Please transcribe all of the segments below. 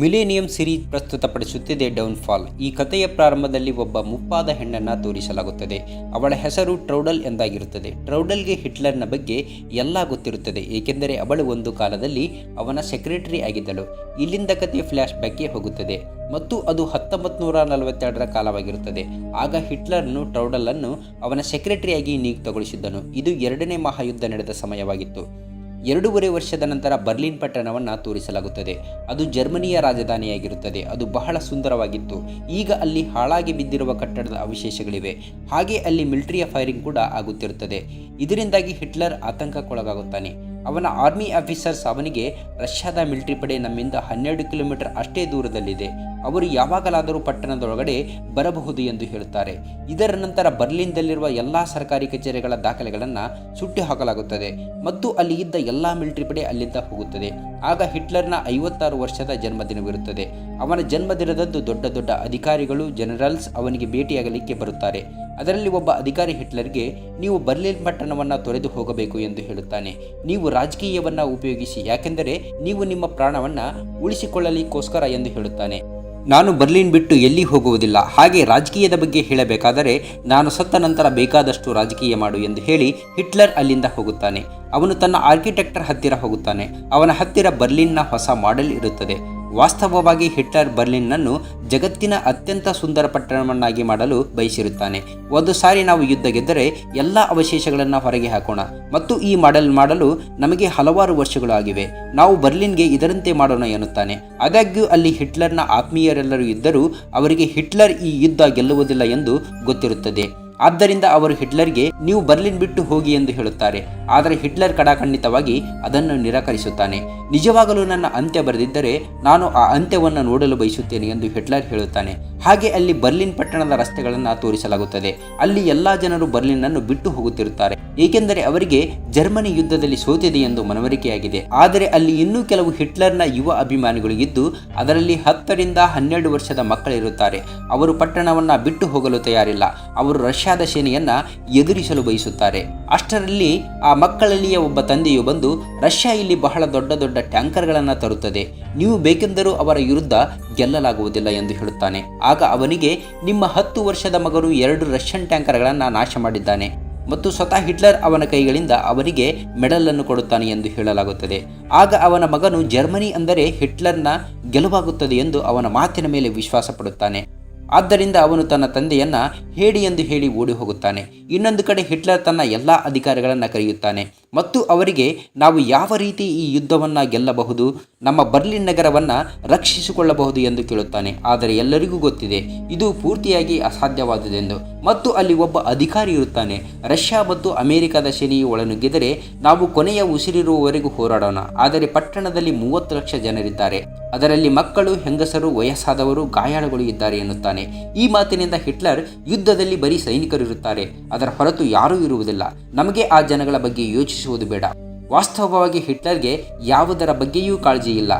Millennium series ಪ್ರಸ್ತುತಪಡಿಸುತ್ತಿದೆ downfall. ಈ ಕಥೆಯ ಪ್ರಾರಂಭದಲ್ಲಿ ಒಬ್ಬ ಮುಪ್ಪಾದ ಹೆಣ್ಣನ್ನು ತೋರಿಸಲಾಗುತ್ತದೆ. ಅವಳ ಹೆಸರು ಟ್ರೌಡಲ್ ಎಂದಾಗಿರುತ್ತದೆ. ಟ್ರೌಡಲ್ಗೆ ಹಿಟ್ಲರ್ನ ಬಗ್ಗೆ ಎಲ್ಲ ಗೊತ್ತಿರುತ್ತದೆ, ಏಕೆಂದರೆ ಅವಳು ಒಂದು ಕಾಲದಲ್ಲಿ ಅವನ ಸೆಕ್ರೆಟರಿ ಆಗಿದ್ದಳು. ಇಲ್ಲಿಂದ ಕಥೆ ಫ್ಲ್ಯಾಶ್ ಬ್ಯಾಕ್ಗೆ ಹೋಗುತ್ತದೆ. ಮತ್ತು ಅದು ಹತ್ತೊಂಬತ್ತು ನೂರ ನಲವತ್ತೆರಡರ ಕಾಲವಾಗಿರುತ್ತದೆ. ಆಗ ಹಿಟ್ಲರ್ನು ಟ್ರೌಡಲನ್ನು ಅವನ ಸೆಕ್ರೆಟರಿಯಾಗಿ ನಿಯುಕ್ತಗೊಳಿಸಿದ್ದನು ಇದು ಎರಡನೇ ಮಹಾಯುದ್ಧ ನಡೆದ ಸಮಯವಾಗಿತ್ತು. ಎರಡೂವರೆ ವರ್ಷದ ನಂತರ ಬರ್ಲಿನ್ ಪಟ್ಟಣವನ್ನು ತೋರಿಸಲಾಗುತ್ತದೆ. ಅದು ಜರ್ಮನಿಯ ರಾಜಧಾನಿಯಾಗಿರುತ್ತದೆ. ಅದು ಬಹಳ ಸುಂದರವಾಗಿತ್ತು. ಈಗ ಅಲ್ಲಿ ಹಾಳಾಗಿ ಬಿದ್ದಿರುವ ಕಟ್ಟಡದ ಅವಶೇಷಗಳಿವೆ. ಹಾಗೆ ಅಲ್ಲಿ ಮಿಲಿಟರಿಯ ಫೈರಿಂಗ್ ಕೂಡ ಆಗುತ್ತಿರುತ್ತದೆ. ಇದರಿಂದಾಗಿ ಹಿಟ್ಲರ್ ಆತಂಕಕ್ಕೊಳಗಾಗುತ್ತಾನೆ. ಅವನ ಆರ್ಮಿ ಆಫೀಸರ್ಸ್ ಅವನಿಗೆ ರಷ್ಯಾದ ಮಿಲಿಟರಿ ಪಡೆ ನಮ್ಮಿಂದ ಹನ್ನೆರಡು ಕಿಲೋಮೀಟರ್ ಅಷ್ಟೇ ದೂರದಲ್ಲಿದೆ. ಅವರು ಯಾವಾಗಲಾದರೂ ಪಟ್ಟಣದೊಳಗಡೆ ಬರಬಹುದು ಎಂದು ಹೇಳುತ್ತಾರೆ. ಇದರ ನಂತರ ಬರ್ಲಿನ್ದಲ್ಲಿರುವ ಎಲ್ಲ ಸರ್ಕಾರಿ ಕಚೇರಿಗಳ ದಾಖಲೆಗಳನ್ನು ಸುಟ್ಟು ಹಾಕಲಾಗುತ್ತದೆ ಮತ್ತು ಅಲ್ಲಿ ಇದ್ದ ಎಲ್ಲ ಮಿಲಿಟರಿ ಪಡೆ ಅಲ್ಲಿಂದ ಹೋಗುತ್ತದೆ. ಆಗ ಹಿಟ್ಲರ್ನ ಐವತ್ತಾರು ವರ್ಷದ ಜನ್ಮದಿನವಿರುತ್ತದೆ. ಅವನ ಜನ್ಮದಿನದಂದು ದೊಡ್ಡ ದೊಡ್ಡ ಅಧಿಕಾರಿಗಳು ಜನರಲ್ಸ್ ಅವನಿಗೆ ಭೇಟಿಯಾಗಲಿಕ್ಕೆ ಬರುತ್ತಾರೆ. ಅದರಲ್ಲಿ ಒಬ್ಬ ಅಧಿಕಾರಿ ಹಿಟ್ಲರ್ಗೆ, ನೀವು ಬರ್ಲಿನ್ ಪಟ್ಟಣವನ್ನು ತೊರೆದು ಹೋಗಬೇಕು ಎಂದು ಹೇಳುತ್ತಾನೆ. ನೀವು ರಾಜಕೀಯವನ್ನು ಉಪಯೋಗಿಸಿ, ಯಾಕೆಂದರೆ ನೀವು ನಿಮ್ಮ ಪ್ರಾಣವನ್ನು ಉಳಿಸಿಕೊಳ್ಳಲಿಕ್ಕೋಸ್ಕರ ಎಂದು ಹೇಳುತ್ತಾನೆ. ನಾನು ಬರ್ಲಿನ್ ಬಿಟ್ಟು ಎಲ್ಲಿ ಹೋಗುವುದಿಲ್ಲ. ಹಾಗೆ ರಾಜಕೀಯದ ಬಗ್ಗೆ ಹೇಳಬೇಕಾದರೆ, ನಾನು ಸತ್ತ ನಂತರ ಬೇಕಾದಷ್ಟು ರಾಜಕೀಯ ಮಾಡು ಎಂದು ಹೇಳಿ ಹಿಟ್ಲರ್ ಅಲ್ಲಿಂದ ಹೋಗುತ್ತಾನೆ. ಅವನು ತನ್ನ ಆರ್ಕಿಟೆಕ್ಟರ್ ಹತ್ತಿರ ಹೋಗುತ್ತಾನೆ. ಅವನ ಹತ್ತಿರ ಬರ್ಲಿನ್ನ ಹೊಸ ಮಾಡೆಲ್ ಇರುತ್ತದೆ. ವಾಸ್ತವವಾಗಿ ಹಿಟ್ಲರ್ ಬರ್ಲಿನ್ನನ್ನು ಜಗತ್ತಿನ ಅತ್ಯಂತ ಸುಂದರ ಪಟ್ಟಣವನ್ನಾಗಿ ಮಾಡಲು ಬಯಸಿರುತ್ತಾನೆ. ಒಂದು ಸಾರಿ ನಾವು ಯುದ್ಧ ಗೆದ್ದರೆ ಎಲ್ಲ ಅವಶೇಷಗಳನ್ನು ಹೊರಗೆ ಹಾಕೋಣ. ಮತ್ತು ಈ ಮಾಡೆಲ್ ಮಾಡಲು ನಮಗೆ ಹಲವಾರು ವರ್ಷಗಳು ಆಗಿವೆ. ನಾವು ಬರ್ಲಿನ್ಗೆ ಇದರಂತೆ ಮಾಡೋಣ ಎನ್ನುತ್ತಾನೆ. ಆದಾಗ್ಯೂ ಅಲ್ಲಿ ಹಿಟ್ಲರ್ನ ಆತ್ಮೀಯರೆಲ್ಲರೂ ಇದ್ದರೂ ಅವರಿಗೆ ಹಿಟ್ಲರ್ ಈ ಯುದ್ಧ ಗೆಲ್ಲುವುದಿಲ್ಲ ಎಂದು ಗೊತ್ತಿರುತ್ತದೆ. ಆದ್ದರಿಂದ ಅವರು ಹಿಟ್ಲರ್ಗೆ, ನೀವು ಬರ್ಲಿನ್ ಬಿಟ್ಟು ಹೋಗಿ ಎಂದು ಹೇಳುತ್ತಾರೆ. ಆದರೆ ಹಿಟ್ಲರ್ ಕಡಾಖಂಡಿತವಾಗಿ ಅದನ್ನು ನಿರಾಕರಿಸುತ್ತಾನೆ. ನಿಜವಾಗಲೂ ನನ್ನ ಅಂತ್ಯ ಬರೆದಿದ್ದರೆ ನಾನು ಆ ಅಂತ್ಯವನ್ನು ನೋಡಲು ಬಯಸುತ್ತೇನೆ ಎಂದು ಹಿಟ್ಲರ್ ಹೇಳುತ್ತಾನೆ. ಹಾಗೆ ಅಲ್ಲಿ ಬರ್ಲಿನ್ ಪಟ್ಟಣದ ರಸ್ತೆಗಳನ್ನು ತೋರಿಸಲಾಗುತ್ತದೆ. ಅಲ್ಲಿ ಎಲ್ಲಾ ಜನರು ಬರ್ಲಿನ್ ಅನ್ನು ಬಿಟ್ಟು ಹೋಗುತ್ತಿರುತ್ತಾರೆ. ಏಕೆಂದರೆ ಅವರಿಗೆ ಜರ್ಮನಿ ಯುದ್ಧದಲ್ಲಿ ಸೋತಿದೆ ಎಂದು ಮನವರಿಕೆಯಾಗಿದೆ. ಆದರೆ ಅಲ್ಲಿ ಇನ್ನೂ ಕೆಲವು ಹಿಟ್ಲರ್ನ ಯುವ ಅಭಿಮಾನಿಗಳು ಇದ್ದು, ಅದರಲ್ಲಿ ಹತ್ತರಿಂದ ಹನ್ನೆರಡು ವರ್ಷದ ಮಕ್ಕಳಿರುತ್ತಾರೆ. ಅವರು ಪಟ್ಟಣವನ್ನು ಬಿಟ್ಟು ಹೋಗಲು ತಯಾರಿಲ್ಲ. ಅವರು ರಷ್ಯಾದ ಸೇನೆಯನ್ನ ಎದುರಿಸಲು ಬಯಸುತ್ತಾರೆ. ಅಷ್ಟರಲ್ಲಿ ಆ ಮಕ್ಕಳಲ್ಲಿಯ ಒಬ್ಬ ತಂದೆಯು ಬಂದು ರಷ್ಯಾ ಇಲ್ಲಿ ಬಹಳ ದೊಡ್ಡ ದೊಡ್ಡ ಟ್ಯಾಂಕರ್ಗಳನ್ನು ತರುತ್ತದೆ. ನೀವು ಬೇಕೆಂದರೂ ಅವರ ವಿರುದ್ಧ ಗೆಲ್ಲಲಾಗುವುದಿಲ್ಲ ಎಂದು ಹೇಳುತ್ತಾನೆ. ಆಗ ಅವನಿಗೆ, ನಿಮ್ಮ ಹತ್ತು ವರ್ಷದ ಮಗನು ಎರಡು ರಷ್ಯನ್ ಟ್ಯಾಂಕರ್ಗಳನ್ನು ನಾಶ ಮಾಡಿದ್ದಾನೆ ಮತ್ತು ಸ್ವತಃ ಹಿಟ್ಲರ್ ಅವನ ಕೈಗಳಿಂದ ಅವನಿಗೆ ಮೆಡಲ್ ಅನ್ನು ಕೊಡುತ್ತಾನೆ ಎಂದು ಹೇಳಲಾಗುತ್ತದೆ. ಆಗ ಅವನ ಮಗನು ಜರ್ಮನಿ ಅಂದರೆ ಹಿಟ್ಲರ್ನ ಗೆಲುವಾಗುತ್ತದೆ ಎಂದು ಅವನ ಮಾತಿನ ಮೇಲೆ ವಿಶ್ವಾಸ ಪಡುತ್ತಾನೆ ಆದ್ದರಿಂದ ಅವನು ತನ್ನ ತಂದೆಯನ್ನ ಹೇಳಿ ಎಂದು ಹೇಳಿ ಓಡಿ ಹೋಗುತ್ತಾನೆ ಇನ್ನೊಂದು ಕಡೆ ಹಿಟ್ಲರ್ ತನ್ನ ಎಲ್ಲ ಅಧಿಕಾರಿಗಳನ್ನು ಕರೆಯುತ್ತಾನೆ. ಮತ್ತು ಅವರಿಗೆ ನಾವು ಯಾವ ರೀತಿ ಈ ಯುದ್ಧವನ್ನು ಗೆಲ್ಲಬಹುದು, ನಮ್ಮ ಬರ್ಲಿನ್ ನಗರವನ್ನು ರಕ್ಷಿಸಿಕೊಳ್ಳಬಹುದು ಎಂದು ಕೇಳುತ್ತಾನೆ. ಆದರೆ ಎಲ್ಲರಿಗೂ ಗೊತ್ತಿದೆ, ಇದು ಪೂರ್ತಿಯಾಗಿ ಅಸಾಧ್ಯವಾದುದೆಂದು. ಮತ್ತು ಅಲ್ಲಿ ಒಬ್ಬ ಅಧಿಕಾರಿ ಇರುತ್ತಾನೆ. ರಷ್ಯಾ ಮತ್ತು ಅಮೆರಿಕದ ಸೇನೆಯು ಒಳನುಗ್ಗಿದರೆ ನಾವು ಕೊನೆಯ ಉಸಿರಿರುವವರೆಗೂ ಹೋರಾಡೋಣ. ಆದರೆ ಪಟ್ಟಣದಲ್ಲಿ ಮೂವತ್ತು ಲಕ್ಷ ಜನರಿದ್ದಾರೆ. ಅದರಲ್ಲಿ ಮಕ್ಕಳು, ಹೆಂಗಸರು, ವಯಸ್ಸಾದವರು ಗಾಯಾಳುಗಳು ಇದ್ದಾರೆ ಎನ್ನುತ್ತಾನೆ. ಈ ಮಾತಿನಿಂದ ಹಿಟ್ಲರ್ ಯುದ್ಧದಲ್ಲಿ ಬರೀ ಸೈನಿಕರಿರುತ್ತಾರೆ. ಅದರ ಹೊರತು ಯಾರೂ ಇರುವುದಿಲ್ಲ. ನಮಗೆ ಆ ಜನಗಳ ಬಗ್ಗೆ ಯೋಚಿಸುವುದು ಬೇಡ. ವಾಸ್ತವವಾಗಿ ಹಿಟ್ಲರ್ಗೆ ಯಾವುದರ ಬಗ್ಗೆಯೂ ಕಾಳಜಿ ಇಲ್ಲ.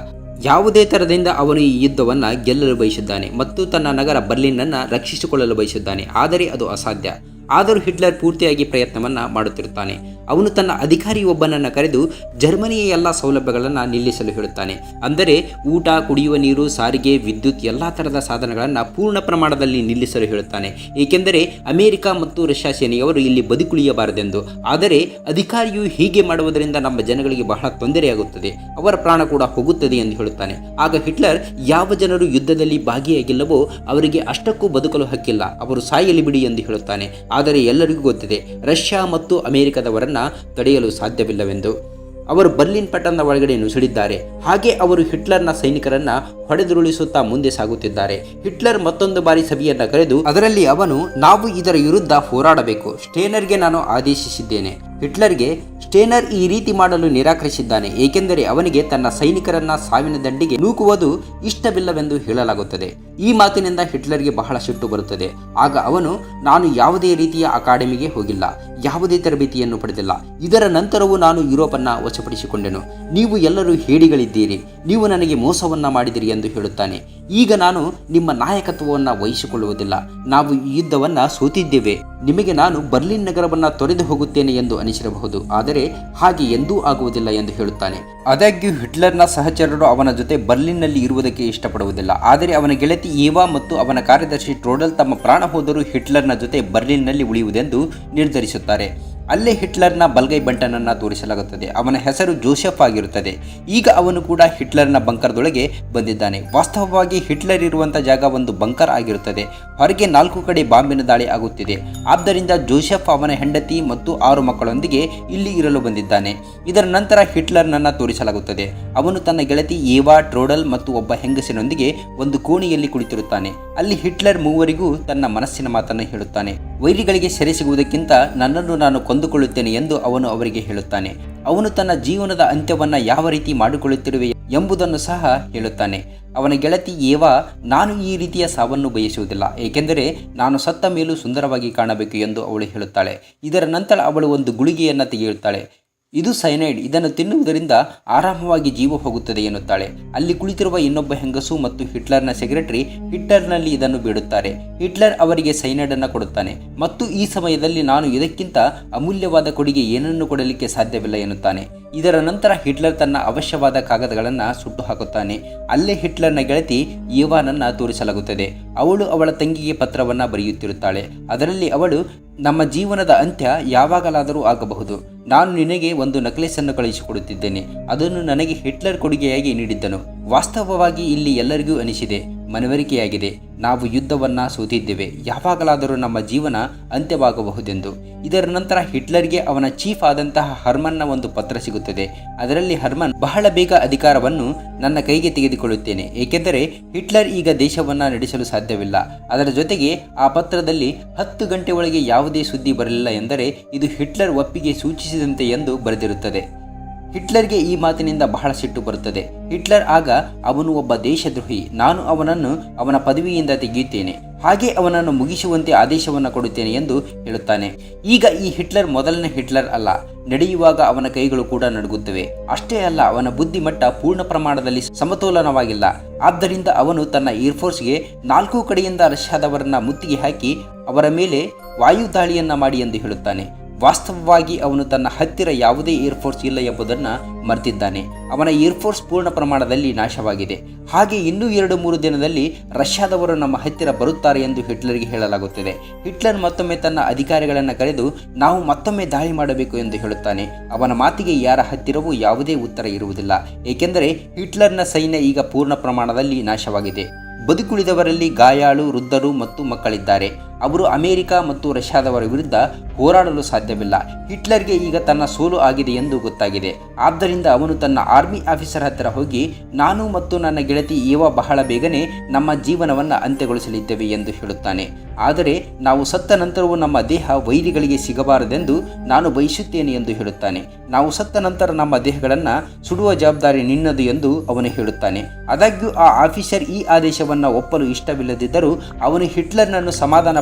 ಯಾವುದೇ ಥರದಿಂದ ಅವನು ಈ ಯುದ್ಧವನ್ನು ಗೆಲ್ಲಲು ಬಯಸಿದ್ದಾನೆ ಮತ್ತು ತನ್ನ ನಗರ ಬರ್ಲಿನನ್ನು ರಕ್ಷಿಸಿಕೊಳ್ಳಲು ಬಯಸಿದ್ದಾನೆ. ಆದರೆ ಅದು ಅಸಾಧ್ಯ. ಆದರೂ ಹಿಟ್ಲರ್ ಪೂರ್ತಿಯಾಗಿ ಪ್ರಯತ್ನವನ್ನು ಮಾಡುತ್ತಿರುತ್ತಾನೆ. ಅವನು ತನ್ನ ಅಧಿಕಾರಿ ಒಬ್ಬನನ್ನು ಕರೆದು ಜರ್ಮನಿಯ ಎಲ್ಲ ಸೌಲಭ್ಯಗಳನ್ನು ನಿಲ್ಲಿಸಲು ಹೇಳುತ್ತಾನೆ. ಅಂದರೆ ಊಟ, ಕುಡಿಯುವ ನೀರು, ಸಾರಿಗೆ, ವಿದ್ಯುತ್ ಎಲ್ಲ ಥರದ ಸಾಧನಗಳನ್ನು ಪೂರ್ಣ ಪ್ರಮಾಣದಲ್ಲಿ ನಿಲ್ಲಿಸಲು ಹೇಳುತ್ತಾನೆ. ಏಕೆಂದರೆ ಅಮೆರಿಕ ಮತ್ತು ರಷ್ಯಾ ಸೇನೆಯವರು ಇಲ್ಲಿ ಬದುಕುಳಿಯಬಾರದೆಂದು. ಆದರೆ ಅಧಿಕಾರಿಯು ಹೀಗೆ ಮಾಡುವುದರಿಂದ ನಮ್ಮ ಜನಗಳಿಗೆ ಬಹಳ ತೊಂದರೆಯಾಗುತ್ತದೆ. ಅವರ ಪ್ರಾಣ ಕೂಡ ಹೋಗುತ್ತದೆ ಎಂದು ಹೇಳುತ್ತಾನೆ. ಆಗ ಹಿಟ್ಲರ್, ಯಾವ ಜನರು ಯುದ್ಧದಲ್ಲಿ ಭಾಗಿಯಾಗಿಲ್ಲವೋ ಅವರಿಗೆ ಅಷ್ಟಕ್ಕೂ ಬದುಕಲು ಹಕ್ಕಿಲ್ಲ. ಅವರು ಸಾಯಲಿ ಬಿಡಿ ಎಂದು ಹೇಳುತ್ತಾನೆ. ಆದರೆ ಎಲ್ಲರಿಗೂ ಗೊತ್ತಿದೆ, ರಷ್ಯಾ ಮತ್ತು ಅಮೆರಿಕದವರನ್ನ ತಡೆಯಲು ಸಾಧ್ಯವಿಲ್ಲವೆಂದು. ಅವರು ಬರ್ಲಿನ್ ಪಟ್ಟಣದ ಒಳಗಡೆ ನುಸುಳಿದ್ದಾರೆ. ಹಾಗೆ ಅವರು ಹಿಟ್ಲರ್ನ ಸೈನಿಕರನ್ನ ಹೊಡೆದುರುಳಿಸುತ್ತಾ ಮುಂದೆ ಸಾಗುತ್ತಿದ್ದಾರೆ. ಹಿಟ್ಲರ್ ಮತ್ತೊಂದು ಬಾರಿ ಸಭೆಯನ್ನ ಕರೆದು, ಅದರಲ್ಲಿ ಅವನು, ನಾವು ಇದರ ವಿರುದ್ಧ ಹೋರಾಡಬೇಕು. ಸ್ಟೇನರ್ಗೆ ನಾನು ಆದೇಶಿಸಿದ್ದೇನೆ. ಹಿಟ್ಲರ್ಗೆ ಸ್ಟೇನರ್ ಈ ರೀತಿ ಮಾಡಲು ನಿರಾಕರಿಸಿದ್ದಾನೆ, ಏಕೆಂದರೆ ಅವನಿಗೆ ತನ್ನ ಸೈನಿಕರನ್ನ ಸಾವಿನ ದಂಡಿಗೆ ನೂಕುವುದು ಇಷ್ಟವಿಲ್ಲವೆಂದು ಹೇಳಲಾಗುತ್ತದೆ. ಈ ಮಾತಿನಿಂದ ಹಿಟ್ಲರ್ಗೆ ಬಹಳ ಸಿಟ್ಟು ಬರುತ್ತದೆ. ಆಗ ಅವನು, ನಾನು ಯಾವುದೇ ರೀತಿಯ ಅಕಾಡೆಮಿಗೆ ಹೋಗಿಲ್ಲ, ಯಾವುದೇ ತರಬೇತಿಯನ್ನು ಪಡೆದಿಲ್ಲ. ಇದರ ನಂತರವೂ ನಾನು ಯುರೋಪನ್ನ ವಶಪಡಿಸಿಕೊಂಡೆನು. ನೀವು ಎಲ್ಲರೂ ಹೇಡಿಗಳಿದ್ದೀರಿ. ನೀವು ನನಗೆ ಮೋಸವನ್ನ ಮಾಡಿದಿರಿ ಎಂದು ಹೇಳುತ್ತಾನೆ. ಈಗ ನಾನು ನಿಮ್ಮ ನಾಯಕತ್ವವನ್ನು ವಹಿಸಿಕೊಳ್ಳುವುದಿಲ್ಲ. ನಾವು ಈ ಯುದ್ಧವನ್ನ ಸೋತಿದ್ದೇವೆ. ನಿಮಗೆ ನಾನು ಬರ್ಲಿನ್ ನಗರವನ್ನ ತೊರೆದು ಹೋಗುತ್ತೇನೆ ಎಂದು ಅನಿಸಿರಬಹುದು. ಆದರೆ ಹಾಗೆ ಎಂದೂ ಆಗುವುದಿಲ್ಲ ಎಂದು ಹೇಳುತ್ತಾನೆ. ಆದಾಗ್ಯೂ ಹಿಟ್ಲರ್ನ ಸಹಚರರು ಅವನ ಜೊತೆ ಬರ್ಲಿನ್ನಲ್ಲಿ ಇರುವುದಕ್ಕೆ ಇಷ್ಟಪಡುವುದಿಲ್ಲ. ಆದರೆ ಅವನ ಗೆಳತಿ ಏವಾ ಮತ್ತು ಅವನ ಕಾರ್ಯದರ್ಶಿ ಟ್ರೋಡಲ್ ತಮ್ಮ ಪ್ರಾಣ ಹೋದರೂ ಹಿಟ್ಲರ್ನ ಜೊತೆ ಬರ್ಲಿನ್ನಲ್ಲಿ ಉಳಿಯುವುದೆಂದು ನಿರ್ಧರಿಸುತ್ತಾರೆ. ಅಲ್ಲೇ ಹಿಟ್ಲರ್ನ ಬಲ್ಗೈ ಬಂಟನನ್ನು ತೋರಿಸಲಾಗುತ್ತದೆ. ಅವನ ಹೆಸರು ಜೋಸೆಫ್ ಆಗಿರುತ್ತದೆ. ಈಗ ಅವನು ಕೂಡ ಹಿಟ್ಲರ್ನ ಬಂಕರ್ದೊಳಗೆ ಬಂದಿದ್ದಾನೆ. ವಾಸ್ತವವಾಗಿ ಹಿಟ್ಲರ್ ಇರುವಂಥ ಜಾಗ ಒಂದು ಬಂಕರ್ ಆಗಿರುತ್ತದೆ. ಹೊರಗೆ ನಾಲ್ಕು ಕಡೆ ಬಾಂಬಿನ ದಾಳಿ ಆಗುತ್ತಿದೆ. ಆದ್ದರಿಂದ ಜೋಸೆಫ್ ಅವನ ಹೆಂಡತಿ ಮತ್ತು ಆರು ಮಕ್ಕಳೊಂದಿಗೆ ಇಲ್ಲಿ ಇರಲು ಬಂದಿದ್ದಾನೆ. ಇದರ ನಂತರ ಹಿಟ್ಲರ್ನನ್ನು ತೋರಿಸಲಾಗುತ್ತದೆ. ಅವನು ತನ್ನ ಗೆಳತಿ ಏವಾ, ಟ್ರೋಡಲ್ ಮತ್ತು ಒಬ್ಬ ಹೆಂಗಸಿನೊಂದಿಗೆ ಒಂದು ಕೋಣೆಯಲ್ಲಿ ಕುಳಿತಿರುತ್ತಾನೆ. ಅಲ್ಲಿ ಹಿಟ್ಲರ್ ಮೂವರಿಗೂ ತನ್ನ ಮನಸ್ಸಿನ ಮಾತನ್ನು ಹೇಳುತ್ತಾನೆ. ವೈರಿಗಳಿಗೆ ಸೆರೆ ಸಿಗುವುದಕ್ಕಿಂತ ನನ್ನನ್ನು ನಾನು ಕೊಂದುಕೊಳ್ಳುತ್ತೇನೆ ಎಂದು ಅವನು ಅವರಿಗೆ ಹೇಳುತ್ತಾನೆ. ಅವನು ತನ್ನ ಜೀವನದ ಅಂತ್ಯವನ್ನು ಯಾವ ರೀತಿ ಮಾಡಿಕೊಳ್ಳುತ್ತಿರುವೆ ಎಂಬುದನ್ನು ಸಹ ಹೇಳುತ್ತಾನೆ. ಅವನ ಗೆಳತಿ ಏವಾ, ನಾನು ಈ ರೀತಿಯ ಸಾವನ್ನು ಬಯಸುವುದಿಲ್ಲ, ಏಕೆಂದರೆ ನಾನು ಸತ್ತ ಮೇಲೂ ಸುಂದರವಾಗಿ ಕಾಣಬೇಕು ಎಂದು ಅವಳು ಹೇಳುತ್ತಾಳೆ. ಇದರ ನಂತರ ಅವಳು ಒಂದು ಗುಳಿಗೆಯನ್ನು ತೆಗೆಯುತ್ತಾಳೆ. ಇದು ಸೈನೈಡ್. ಇದನ್ನು ತಿನ್ನುವುದರಿಂದ ಆರಾಮವಾಗಿ ಜೀವ ಹೋಗುತ್ತದೆ ಎನ್ನುತ್ತಾಳೆ. ಅಲ್ಲಿ ಕುಳಿತಿರುವ ಇನ್ನೊಬ್ಬ ಹೆಂಗಸು ಮತ್ತು ಹಿಟ್ಲರ್ನ ಸೆಕ್ರೆಟರಿ ಹಿಟ್ಲರ್ನಲ್ಲಿ ಇದನ್ನು ಬಿಡುತ್ತಾರೆ. ಹಿಟ್ಲರ್ ಅವರಿಗೆ ಸೈನೈಡ್ ಅನ್ನು ಕೊಡುತ್ತಾನೆ. ಮತ್ತು ಈ ಸಮಯದಲ್ಲಿ ನಾನು ಇದಕ್ಕಿಂತ ಅಮೂಲ್ಯವಾದ ಕೊಡುಗೆ ಏನನ್ನು ಕೊಡಲಿಕ್ಕೆ ಸಾಧ್ಯವಿಲ್ಲ ಎನ್ನುತ್ತಾನೆ. ಇದರ ನಂತರ ಹಿಟ್ಲರ್ ತನ್ನ ಅವಶ್ಯವಾದ ಕಾಗದಗಳನ್ನು ಸುಟ್ಟು ಹಾಕುತ್ತಾನೆ ಅಲ್ಲೇ ಹಿಟ್ಲರ್ನ ಗೆಳತಿ ಏವಾನನ್ನ ತೋರಿಸಲಾಗುತ್ತದೆ. ಅವಳು ಅವಳ ತಂಗಿಗೆ ಪತ್ರವನ್ನ ಬರೆಯುತ್ತಿರುತ್ತಾಳೆ. ಅದರಲ್ಲಿ ಅವಳು, ನಮ್ಮ ಜೀವನದ ಅಂತ್ಯ ಯಾವಾಗಲಾದರೂ ಆಗಬಹುದು. ನಾನು ನಿನಗೆ ಒಂದು ನಕ್ಲೆಸ್ ಅನ್ನು ಕಳುಹಿಸಿಕೊಡುತ್ತಿದ್ದೇನೆ. ಅದನ್ನು ನನಗೆ ಹಿಟ್ಲರ್ ಕೊಡುಗೆಯಾಗಿ ನೀಡಿದ್ದನು. ವಾಸ್ತವವಾಗಿ ಇಲ್ಲಿ ಎಲ್ಲರಿಗೂ ಅನಿಸಿದೆ. ಮನವರಿಕೆಯಾಗಿದೆ. ನಾವು ಯುದ್ಧವನ್ನು ಸೋತಿದ್ದೇವೆ. ಯಾವಾಗಲಾದರೂ ನಮ್ಮ ಜೀವನ ಅಂತ್ಯವಾಗಬಹುದೆಂದು. ಇದರ ನಂತರ ಹಿಟ್ಲರ್ಗೆ ಅವನ ಚೀಫ್ ಆದಂತಹ ಹರ್ಮನ್ನ ಒಂದು ಪತ್ರ ಸಿಗುತ್ತದೆ. ಅದರಲ್ಲಿ ಹರ್ಮನ್, ಬಹಳ ಬೇಗ ಅಧಿಕಾರವನ್ನು ನನ್ನ ಕೈಗೆ ತೆಗೆದುಕೊಳ್ಳುತ್ತೇನೆ. ಏಕೆಂದರೆ ಹಿಟ್ಲರ್ ಈಗ ದೇಶವನ್ನು ನಡೆಸಲು ಸಾಧ್ಯವಿಲ್ಲ. ಅದರ ಜೊತೆಗೆ ಆ ಪತ್ರದಲ್ಲಿ ಹತ್ತು ಗಂಟೆ ಒಳಗೆ ಯಾವುದೇ ಸುದ್ದಿ ಬರಲಿಲ್ಲ ಎಂದರೆ ಇದು ಹಿಟ್ಲರ್ ಒಪ್ಪಿಗೆ ಸೂಚಿಸಿದಂತೆ ಎಂದು ಬರೆದಿರುತ್ತದೆ. ಹಿಟ್ಲರ್ಗೆ ಈ ಮಾತಿನಿಂದ ಬಹಳ ಸಿಟ್ಟು ಬರುತ್ತದೆ. ಹಿಟ್ಲರ್ ಆಗ, ಅವನು ಒಬ್ಬ ದೇಶದ್ರೋಹಿ. ನಾನು ಅವನನ್ನು ಅವನ ಪದವಿಯಿಂದ ತೆಗೆಯುತ್ತೇನೆ. ಹಾಗೆ ಅವನನ್ನು ಮುಗಿಸುವಂತೆ ಆದೇಶವನ್ನು ಕೊಡುತ್ತೇನೆ ಎಂದು ಹೇಳುತ್ತಾನೆ. ಈಗ ಈ ಹಿಟ್ಲರ್ ಮೊದಲನೇ ಹಿಟ್ಲರ್ ಅಲ್ಲ. ನಡೆಯುವಾಗ ಅವನ ಕೈಗಳು ಕೂಡ ನಡುಗುತ್ತವೆ. ಅಷ್ಟೇ ಅಲ್ಲ, ಅವನ ಬುದ್ಧಿಮಟ್ಟ ಪೂರ್ಣ ಪ್ರಮಾಣದಲ್ಲಿ ಸಮತೋಲನವಾಗಿಲ್ಲ. ಆದ್ದರಿಂದ ಅವನು ತನ್ನ ಏರ್ಫೋರ್ಸ್ಗೆ ನಾಲ್ಕು ಕಡೆಯಿಂದ ರಷ್ಯಾದವರನ್ನ ಮುತ್ತಿಗೆ ಹಾಕಿ ಅವರ ಮೇಲೆ ವಾಯು ದಾಳಿಯನ್ನ ಮಾಡಿ ಎಂದು ಹೇಳುತ್ತಾನೆ. ವಾಸ್ತವವಾಗಿ ಅವನು ತನ್ನ ಹತ್ತಿರ ಯಾವುದೇ ಏರ್ಫೋರ್ಸ್ ಇಲ್ಲ ಎಂಬುದನ್ನು ಮರೆತಿದ್ದಾನೆ. ಅವನ ಏರ್ಫೋರ್ಸ್ ಪೂರ್ಣ ಪ್ರಮಾಣದಲ್ಲಿ ನಾಶವಾಗಿದೆ. ಹಾಗೆ ಇನ್ನೂ ಎರಡು ಮೂರು ದಿನದಲ್ಲಿ ರಷ್ಯಾದವರು ನಮ್ಮ ಹತ್ತಿರ ಬರುತ್ತಾರೆ ಎಂದು ಹಿಟ್ಲರ್ಗೆ ಹೇಳಲಾಗುತ್ತದೆ. ಹಿಟ್ಲರ್ ಮತ್ತೊಮ್ಮೆ ತನ್ನ ಅಧಿಕಾರಿಗಳನ್ನು ಕರೆದು, ನಾವು ಮತ್ತೊಮ್ಮೆ ದಾಳಿ ಮಾಡಬೇಕು ಎಂದು ಹೇಳುತ್ತಾನೆ. ಅವನ ಮಾತಿಗೆ ಯಾರ ಹತ್ತಿರವೂ ಯಾವುದೇ ಉತ್ತರ ಇರುವುದಿಲ್ಲ. ಏಕೆಂದರೆ ಹಿಟ್ಲರ್ನ ಸೈನ್ಯ ಈಗ ಪೂರ್ಣ ಪ್ರಮಾಣದಲ್ಲಿ ನಾಶವಾಗಿದೆ. ಬದುಕುಳಿದವರಲ್ಲಿ ಗಾಯಾಳು, ವೃದ್ಧರು ಮತ್ತು ಮಕ್ಕಳಿದ್ದಾರೆ. ಅವರು ಅಮೆರಿಕ ಮತ್ತು ರಷ್ಯಾದವರ ವಿರುದ್ಧ ಹೋರಾಡಲು ಸಾಧ್ಯವಿಲ್ಲ. ಹಿಟ್ಲರ್ಗೆ ಈಗ ತನ್ನ ಸೋಲು ಆಗಿದೆ ಎಂದು ಗೊತ್ತಾಗಿದೆ. ಆದ್ದರಿಂದ ಅವನು ತನ್ನ ಆರ್ಮಿ ಆಫೀಸರ್ ಹತ್ತಿರ ಹೋಗಿ, ನಾನು ಮತ್ತು ನನ್ನ ಗೆಳತಿ ಏವ ಬಹಳ ಬೇಗನೆ ನಮ್ಮ ಜೀವನವನ್ನು ಅಂತ್ಯಗೊಳಿಸಲಿದ್ದೇವೆ ಎಂದು ಹೇಳುತ್ತಾನೆ. ಆದರೆ ನಾವು ಸತ್ತ ನಂತರವೂ ನಮ್ಮ ದೇಹ ವೈರಿಗಳಿಗೆ ಸಿಗಬಾರದೆಂದು ನಾನು ಬಯಸುತ್ತೇನೆ ಎಂದು ಹೇಳುತ್ತಾನೆ. ನಾವು ಸತ್ತ ನಂತರ ನಮ್ಮ ದೇಹಗಳನ್ನು ಸುಡುವ ಜವಾಬ್ದಾರಿ ನಿನ್ನದು ಎಂದು ಅವನು ಹೇಳುತ್ತಾನೆ. ಆದಾಗ್ಯೂ ಆ ಆಫೀಸರ್ ಈ ಆದೇಶವನ್ನು ಒಪ್ಪಲು ಇಷ್ಟವಿಲ್ಲದಿದ್ದರೂ ಅವನು ಹಿಟ್ಲರ್ನನ್ನು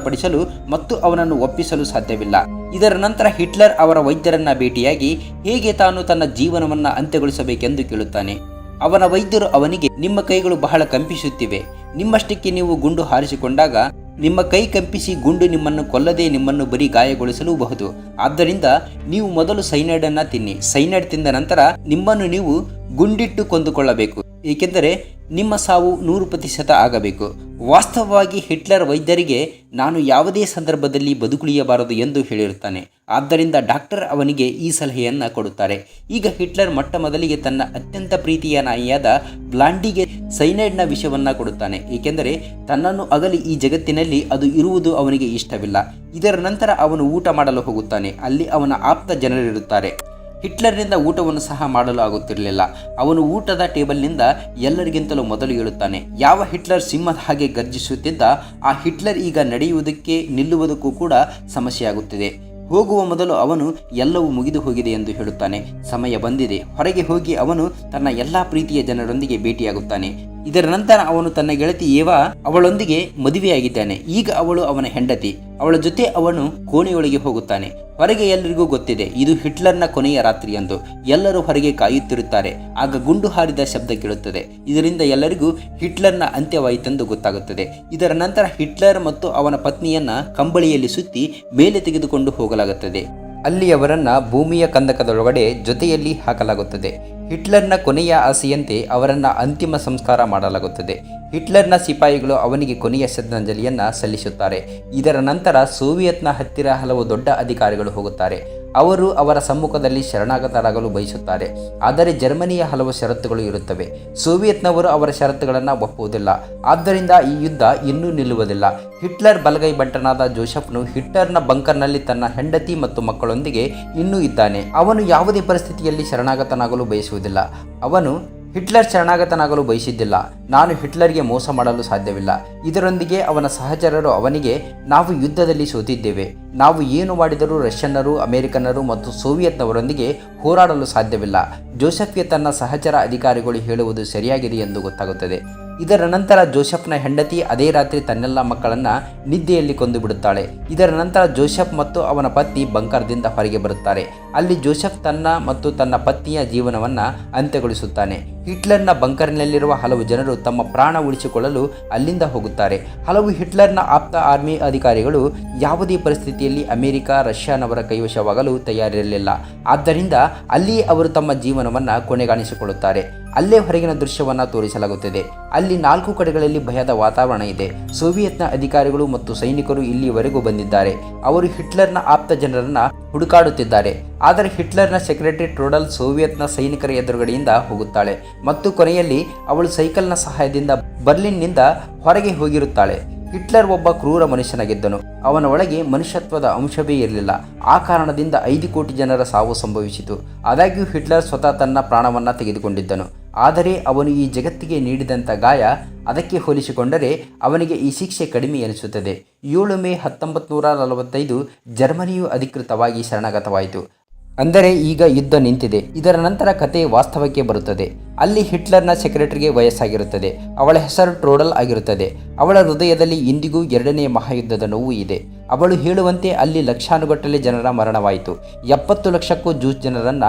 ಸಮಾಧಾನಪಡಿಸಲು ಮತ್ತು ಅವನನ್ನು ಒಪ್ಪಿಸಲು ಸಾಧ್ಯವಿಲ್ಲ. ಇದರ ನಂತರ ಹಿಟ್ಲರ್ ಅವರ ವೈದ್ಯರನ್ನ ಭೇಟಿಯಾಗಿ ಹೇಗೆ ತಾನು ತನ್ನ ಜೀವನವನ್ನು ಅಂತ್ಯಗೊಳಿಸಬೇಕೆಂದು ಕೇಳುತ್ತಾನೆ. ಅವನ ವೈದ್ಯರು ಅವನಿಗೆ, ನಿಮ್ಮ ಕೈಗಳು ಬಹಳ ಕಂಪಿಸುತ್ತಿವೆ. ನಿಮ್ಮಷ್ಟಕ್ಕೆ ನೀವು ಗುಂಡು ಹಾರಿಸಿಕೊಂಡಾಗ ನಿಮ್ಮ ಕೈ ಕಂಪಿಸಿ ಗುಂಡು ನಿಮ್ಮನ್ನು ಕೊಲ್ಲದೆ ನಿಮ್ಮನ್ನು ಬರೀ ಗಾಯಗೊಳಿಸಲೂಬಹುದು. ಆದ್ದರಿಂದ ನೀವು ಮೊದಲು ಸೈನೈಡ್ ಅನ್ನ ತಿನ್ನಿ. ಸೈನೈಡ್ ತಿಂದ ನಂತರ ನಿಮ್ಮನ್ನು ನೀವು ಗುಂಡಿಟ್ಟು ಕೊಂದುಕೊಳ್ಳಬೇಕು. ಏಕೆಂದರೆ ನಿಮ್ಮ ಸಾವು ನೂರು ಪ್ರತಿಶತ ಆಗಬೇಕು. ವಾಸ್ತವವಾಗಿ ಹಿಟ್ಲರ್ ವೈದ್ಯರಿಗೆ ನಾನು ಯಾವುದೇ ಸಂದರ್ಭದಲ್ಲಿ ಬದುಕುಳಿಯಬಾರದು ಎಂದು ಹೇಳಿರುತ್ತಾನೆ. ಆದ್ದರಿಂದ ಡಾಕ್ಟರ್ ಅವನಿಗೆ ಈ ಸಲಹೆಯನ್ನು ಕೊಡುತ್ತಾರೆ. ಈಗ ಹಿಟ್ಲರ್ ಮೊಟ್ಟ ಮೊದಲಿಗೆ ತನ್ನ ಅತ್ಯಂತ ಪ್ರೀತಿಯ ನಾಯಿಯಾದ ಬ್ಲಾಂಡಿಗೆ ಸೈನೈಡ್ನ ವಿಷವನ್ನು ಕೊಡುತ್ತಾನೆ. ಏಕೆಂದರೆ ತನ್ನನ್ನು ಅಗಲಿ ಈ ಜಗತ್ತಿನಲ್ಲಿ ಅದು ಇರುವುದು ಅವನಿಗೆ ಇಷ್ಟವಿಲ್ಲ. ಇದರ ನಂತರ ಅವನು ಊಟ ಮಾಡಲು ಹೋಗುತ್ತಾನೆ. ಅಲ್ಲಿ ಅವನ ಆಪ್ತ ಜನರಿರುತ್ತಾರೆ. ಹಿಟ್ಲರ್ನಿಂದ ಊಟವನ್ನು ಸಹ ಮಾಡಲು ಆಗುತ್ತಿರಲಿಲ್ಲ. ಅವನು ಊಟದ ಟೇಬಲ್ನಿಂದ ಎಲ್ಲರಿಗಿಂತಲೂ ಮೊದಲು ಹೇಳುತ್ತಾನೆ ಯಾವ ಹಿಟ್ಲರ್ ಸಿಂಹದ ಹಾಗೆ ಗರ್ಜಿಸುತ್ತಿದ್ದ, ಆ ಹಿಟ್ಲರ್ ಈಗ ನಡೆಯುವುದಕ್ಕೆ ನಿಲ್ಲುವುದಕ್ಕೂ ಕೂಡ ಸಮಸ್ಯೆಯಾಗುತ್ತಿದೆ. ಹೋಗುವ ಮೊದಲು ಅವನು ಎಲ್ಲವೂ ಮುಗಿದು ಹೋಗಿದೆ ಎಂದು ಹೇಳುತ್ತಾನೆ. ಸಮಯ ಬಂದಿದೆ. ಹೊರಗೆ ಹೋಗಿ ಅವನು ತನ್ನ ಎಲ್ಲ ಪ್ರೀತಿಯ ಜನರೊಂದಿಗೆ ಭೇಟಿಯಾಗುತ್ತಾನೆ. ಇದರ ನಂತರ ಅವನು ತನ್ನ ಗೆಳತಿ ಏವಾ ಅವಳೊಂದಿಗೆ ಮದುವೆಯಾಗಿದ್ದಾನೆ. ಈಗ ಅವಳು ಅವನ ಹೆಂಡತಿ. ಅವಳ ಜೊತೆ ಅವನು ಕೋಣೆಯೊಳಗೆ ಹೋಗುತ್ತಾನೆ. ಹೊರಗೆ ಎಲ್ಲರಿಗೂ ಗೊತ್ತಿದೆ, ಇದು ಹಿಟ್ಲರ್ನ ಕೊನೆಯ ರಾತ್ರಿ ಎಂದು ಎಲ್ಲರೂ ಹೊರಗೆ ಕಾಯುತ್ತಿರುತ್ತಾರೆ. ಆಗ ಗುಂಡು ಹಾರಿದ ಶಬ್ದ ಕೇಳುತ್ತದೆ. ಇದರಿಂದ ಎಲ್ಲರಿಗೂ ಹಿಟ್ಲರ್ನ ಅಂತ್ಯವಾಯಿತೆಂದು ಗೊತ್ತಾಗುತ್ತದೆ. ಇದರ ನಂತರ ಹಿಟ್ಲರ್ ಮತ್ತು ಅವನ ಪತ್ನಿಯನ್ನ ಕಂಬಳಿಯಲ್ಲಿ ಸುತ್ತಿ ಮೇಲೆ ತೆಗೆದುಕೊಂಡು ಹೋಗಲಾಗುತ್ತದೆ. ಅಲ್ಲಿ ಅವರನ್ನ ಭೂಮಿಯ ಕಂದಕದೊಳಗಡೆ ಜೊತೆಯಲ್ಲಿ ಹಾಕಲಾಗುತ್ತದೆ. ಹಿಟ್ಲರ್ನ ಕೊನೆಯ ಆಸೆಯಂತೆ ಅವರನ್ನ ಅಂತಿಮ ಸಂಸ್ಕಾರ ಮಾಡಲಾಗುತ್ತದೆ. ಹಿಟ್ಲರ್ನ ಸಿಪಾಯಿಗಳು ಅವನಿಗೆ ಕೊನೆಯ ಶ್ರದ್ಧಾಂಜಲಿಯನ್ನು ಸಲ್ಲಿಸುತ್ತಾರೆ. ಇದರ ನಂತರ ಸೋವಿಯತ್ನ ಹತ್ತಿರ ಹಲವು ದೊಡ್ಡ ಅಧಿಕಾರಿಗಳು ಹೋಗುತ್ತಾರೆ. ಅವರು ಅವರ ಸಮ್ಮುಖದಲ್ಲಿ ಶರಣಾಗತರಾಗಲು ಬಯಸುತ್ತಾರೆ. ಆದರೆ ಜರ್ಮನಿಯ ಹಲವು ಷರತ್ತುಗಳು ಇರುತ್ತವೆ. ಸೋವಿಯತ್ನವರು ಅವರ ಷರತ್ತುಗಳನ್ನು ಒಪ್ಪುವುದಿಲ್ಲ. ಆದ್ದರಿಂದ ಈ ಯುದ್ಧ ಇನ್ನೂ ನಿಲ್ಲುವುದಿಲ್ಲ. ಹಿಟ್ಲರ್ ಬಲಗೈ ಬಂಟನಾದ ಜೋಸೆಫ್ನು ಹಿಟ್ಲರ್ನ ಬಂಕರ್ನಲ್ಲಿ ತನ್ನ ಹೆಂಡತಿ ಮತ್ತು ಮಕ್ಕಳೊಂದಿಗೆ ಇನ್ನೂ ಇದ್ದಾನೆ. ಅವನು ಯಾವುದೇ ಪರಿಸ್ಥಿತಿಯಲ್ಲಿ ಶರಣಾಗತನಾಗಲು ಬಯಸುವುದಿಲ್ಲ. ಅವನು ಹಿಟ್ಲರ್ ಶರಣಾಗತನಾಗಲು ಬಯಸಿದ್ದಿಲ್ಲ. ನಾನು ಹಿಟ್ಲರ್ಗೆ ಮೋಸ ಮಾಡಲು ಸಾಧ್ಯವಿಲ್ಲ. ಇದರೊಂದಿಗೆ ಅವನ ಸಹಚರರು ಅವನಿಗೆ, ನಾವು ಯುದ್ಧದಲ್ಲಿ ಸೋತಿದ್ದೇವೆ. ನಾವು ಏನು ಮಾಡಿದರೂ ರಷ್ಯನ್ನರು, ಅಮೆರಿಕನ್ನರು ಮತ್ತು ಸೋವಿಯತ್ನವರೊಂದಿಗೆ ಹೋರಾಡಲು ಸಾಧ್ಯವಿಲ್ಲ. ಜೋಸೆಫ್ಗೆ ತನ್ನ ಸಹಚರ ಅಧಿಕಾರಿಗಳು ಹೇಳುವುದು ಸರಿಯಾಗಿದೆ ಎಂದು ಗೊತ್ತಾಗುತ್ತದೆ. ಇದರ ನಂತರ ಜೋಸೆಫ್ನ ಹೆಂಡತಿ ಅದೇ ರಾತ್ರಿ ತನ್ನೆಲ್ಲ ಮಕ್ಕಳನ್ನ ನಿದ್ದೆಯಲ್ಲಿ ಕೊಂದು ಬಿಡುತ್ತಾಳೆ. ಇದರ ನಂತರ ಜೋಸೆಫ್ ಮತ್ತು ಅವನ ಪತ್ನಿ ಬಂಕರ್ದಿಂದ ಹೊರಗೆ ಬರುತ್ತಾರೆ. ಅಲ್ಲಿ ಜೋಸೆಫ್ ತನ್ನ ಮತ್ತು ತನ್ನ ಪತ್ನಿಯ ಜೀವನವನ್ನ ಅಂತ್ಯಗೊಳಿಸುತ್ತಾನೆ. ಹಿಟ್ಲರ್ನ ಬಂಕರ್ನಲ್ಲಿರುವ ಹಲವು ಜನರು ತಮ್ಮ ಪ್ರಾಣ ಉಳಿಸಿಕೊಳ್ಳಲು ಅಲ್ಲಿಂದ ಹೋಗುತ್ತಾರೆ. ಹಲವು ಹಿಟ್ಲರ್ನ ಆಪ್ತ ಆರ್ಮಿ ಅಧಿಕಾರಿಗಳು ಯಾವುದೇ ಪರಿಸ್ಥಿತಿಯಲ್ಲಿ ಅಮೆರಿಕ, ರಷ್ಯಾನವರ ಕೈವಶವಾಗಲು ತಯಾರಿರಲಿಲ್ಲ. ಆದ್ದರಿಂದ ಅಲ್ಲಿ ಅವರು ತಮ್ಮ ಜೀವನವನ್ನು ಕೊನೆಗಾಣಿಸಿಕೊಳ್ಳುತ್ತಾರೆ. ಅಲ್ಲೇ ಹೊರಗಿನ ದೃಶ್ಯವನ್ನು ತೋರಿಸಲಾಗುತ್ತದೆ. ಅಲ್ಲಿ ನಾಲ್ಕು ಕಡೆಗಳಲ್ಲಿ ಭಯದ ವಾತಾವರಣ ಇದೆ. ಸೋವಿಯತ್ನ ಅಧಿಕಾರಿಗಳು ಮತ್ತು ಸೈನಿಕರು ಇಲ್ಲಿವರೆಗೂ ಬಂದಿದ್ದಾರೆ. ಅವರು ಹಿಟ್ಲರ್ನ ಆಪ್ತ ಜನರನ್ನ ಹುಡುಕಾಡುತ್ತಿದ್ದಾರೆ. ಆದರೆ ಹಿಟ್ಲರ್ನ ಸೆಕ್ರೆಟರಿ ಟ್ರೋಡಲ್ ಸೋವಿಯತ್ನ ಸೈನಿಕರ ಎದುರುಗಡೆಯಿಂದ ಹೋಗುತ್ತಾಳೆ ಮತ್ತು ಕೊನೆಯಲ್ಲಿ ಅವಳು ಸೈಕಲ್ನ ಸಹಾಯದಿಂದ ಬರ್ಲಿನ್ನಿಂದ ಹೊರಗೆ ಹೋಗಿರುತ್ತಾಳೆ. ಹಿಟ್ಲರ್ ಒಬ್ಬ ಕ್ರೂರ ಮನುಷ್ಯನಾಗಿದ್ದನು. ಅವನ ಒಳಗೆ ಮನುಷ್ಯತ್ವದ ಅಂಶವೇ ಇರಲಿಲ್ಲ. ಆ ಕಾರಣದಿಂದ ಐದು ಕೋಟಿ ಜನರ ಸಾವು ಸಂಭವಿಸಿತು. ಆದಾಗ್ಯೂ ಹಿಟ್ಲರ್ ಸ್ವತಃ ತನ್ನ ಪ್ರಾಣವನ್ನ ತೆಗೆದುಕೊಂಡಿದ್ದನು. ಆದರೆ ಅವನು ಈ ಜಗತ್ತಿಗೆ ನೀಡಿದಂಥ ಗಾಯ ಅದಕ್ಕೆ ಹೋಲಿಸಿಕೊಂಡರೆ ಅವನಿಗೆ ಈ ಶಿಕ್ಷೆ ಕಡಿಮೆ ಎನಿಸುತ್ತದೆ. ಏಳು ಮೇ ಹತ್ತೊಂಬತ್ತು ನೂರ ನಲವತ್ತೈದು ಜರ್ಮನಿಯು ಅಧಿಕೃತವಾಗಿ ಶರಣಾಗತವಾಯಿತು. ಅಂದರೆ ಈಗ ಯುದ್ಧ ನಿಂತಿದೆ. ಇದರ ನಂತರ ಕತೆ ವಾಸ್ತವಕ್ಕೆ ಬರುತ್ತದೆ. ಅಲ್ಲಿ ಹಿಟ್ಲರ್ನ ಸೆಕ್ರೆಟರಿಗೆ ವಯಸ್ಸಾಗಿರುತ್ತದೆ. ಅವಳ ಹೆಸರು ಟ್ರೋಡಲ್ ಆಗಿರುತ್ತದೆ. ಅವಳ ಹೃದಯದಲ್ಲಿ ಇಂದಿಗೂ ಎರಡನೇ ಮಹಾಯುದ್ಧದ ನೋವು ಇದೆ. ಅವಳು ಹೇಳುವಂತೆ ಅಲ್ಲಿ ಲಕ್ಷಾನುಗಟ್ಟಲೆ ಜನರ ಮರಣವಾಯಿತು. ಎಪ್ಪತ್ತು ಲಕ್ಷಕ್ಕೂ ಜೂಸ್ ಜನರನ್ನ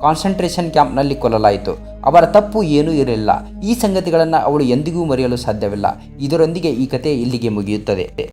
ಕಾನ್ಸಂಟ್ರೇಷನ್ ಕ್ಯಾಂಪ್ನಲ್ಲಿ ಕೊಲ್ಲಲಾಯಿತು. ಅವರ ತಪ್ಪು ಏನೂ ಇರಲಿಲ್ಲ. ಈ ಸಂಗತಿಗಳನ್ನು ಅವಳು ಎಂದಿಗೂ ಮರೆಯಲು ಸಾಧ್ಯವಿಲ್ಲ. ಇದರೊಂದಿಗೆ ಈ ಕತೆ ಇಲ್ಲಿಗೆ ಮುಗಿಯುತ್ತದೆ.